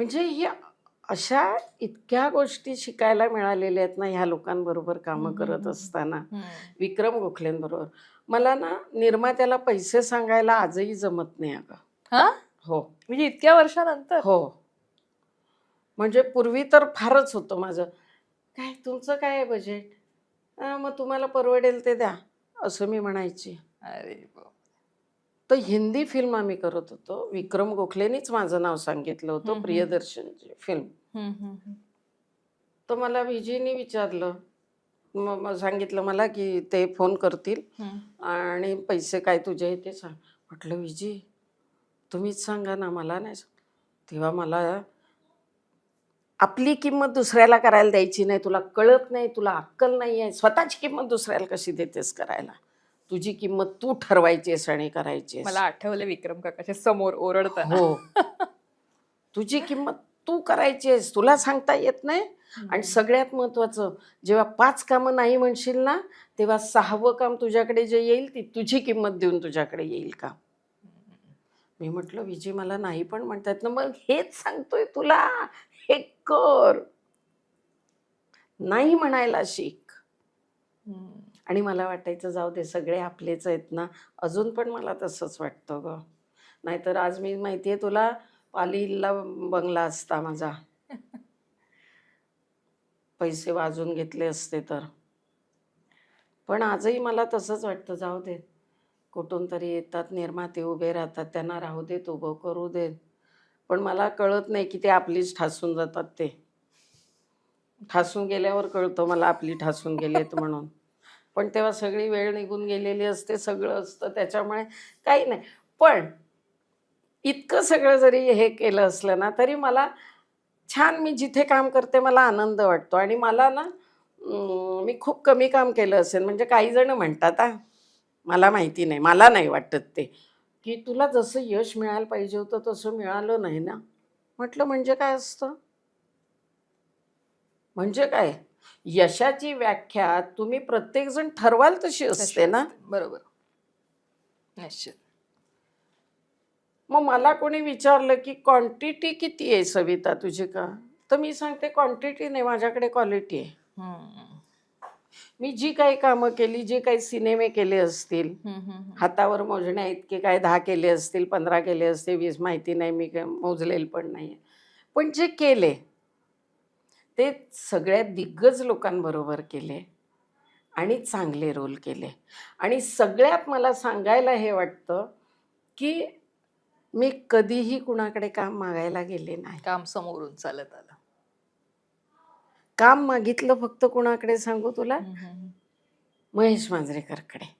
म्हणजे ही अशा इतक्या गोष्टी शिकायला मिळालेल्या आहेत ना ह्या लोकांबरोबर कामं करत. असताना. विक्रम गोखलेंबरोबर. मला ना निर्मात्याला पैसे सांगायला आजही जमत नाही अगं. हा? हो. म्हणजे इतक्या वर्षानंतर? हो. म्हणजे पूर्वी तर फारच होतं माझं. काय तुमचं काय आहे बजेट मग तुम्हाला परवडेल ते द्या असं मी म्हणायची. अरे. तर हिंदी फिल्म आम्ही करत होतो विक्रम गोखलेनीच माझं नाव सांगितलं होतं. प्रियदर्शनची फिल्म. तर मला विजयनी विचारलं मग सांगितलं मला की ते फोन करतील. आणि पैसे काय तुझे आहे ते सांग म्हटलं विजय तुम्हीच सांगा ना मला नाही सांग तेव्हा मला आपली किंमत दुसऱ्याला करायला द्यायची नाही तुला कळत नाही तुला अक्कल नाही आहे स्वतःची किंमत दुसऱ्याला कशी देतेस करायला तुझी किंमत तू ठरवायचीस आणि करायची मला आठवलं विक्रम काकाच्या समोर ओरडताना हो. तुझी किंमत तू करायची आहेस तुला सांगता येत नाही. आणि सगळ्यात महत्वाचं जेव्हा पाच कामं नाही म्हणशील ना तेव्हा सहावं काम तुझ्याकडे जे येईल ती तुझी किंमत देऊन तुझ्याकडे येईल का? मी म्हटलं विजय मला नाही पण म्हणतात ना मग हेच सांगतोय तुला. हे कर. नाही म्हणायला शिक. आणि मला वाटायचं जाऊ दे सगळे आपलेच आहेत ना. अजून पण मला तसंच वाटतं ग. नाहीतर आज मी माहिती आहे तुला पालीला बंगला असता माझा. पैसे वाजून घेतले असते तर. पण आजही मला तसंच वाटतं जाऊ दे. कुठून तरी येतात निर्माते उभे राहतात. त्यांना राहू देत उभं करू देत. पण मला कळत नाही की ते आपलीच ठासून जातात ते. ठासून गेल्यावर कळतं मला आपली ठासून गेलेत म्हणून. पण तेव्हा सगळी वेळ निघून गेलेली असते सगळं असतं त्याच्यामुळे काही नाही. पण इतकं सगळं जरी हे केलं असलं ना तरी मला छान मी जिथे काम करते मला आनंद वाटतो. आणि मला ना मी खूप कमी काम केलं असेल म्हणजे काही जण म्हणतात आ मला माहिती नाही मला नाही वाटत ते. की तुला जसं यश मिळायला पाहिजे होतं तसं मिळालं नाही ना. म्हटलं म्हणजे काय असतं? म्हणजे काय? यशाची व्याख्या तुम्ही प्रत्येकजण ठरवाल तशी असते ना? बरोबर. निश्चित. मग मला कोणी विचारलं की क्वांटिटी किती आहे सविता तुझी का? तर मी सांगते क्वांटिटी नाही माझ्याकडे क्वालिटी आहे. मी जी काही कामं केली जे काही सिनेमे केले असतील. हातावर मोजण्या इतके काय दहा केले असतील पंधरा केले असतील वीस माहिती नाही मी मोजलेलं पण नाही पण जे केले ते सगळ्यात दिग्गज लोकांबरोबर केले आणि चांगले रोल केले. आणि सगळ्यात मला सांगायला हे वाटतं की मी कधीही कुणाकडे काम मागायला गेले नाही. काम समोरून चालत आलं. काम मागितलं फक्त कुणाकडे सांगू तुला. महेश मांजरेकरकडे.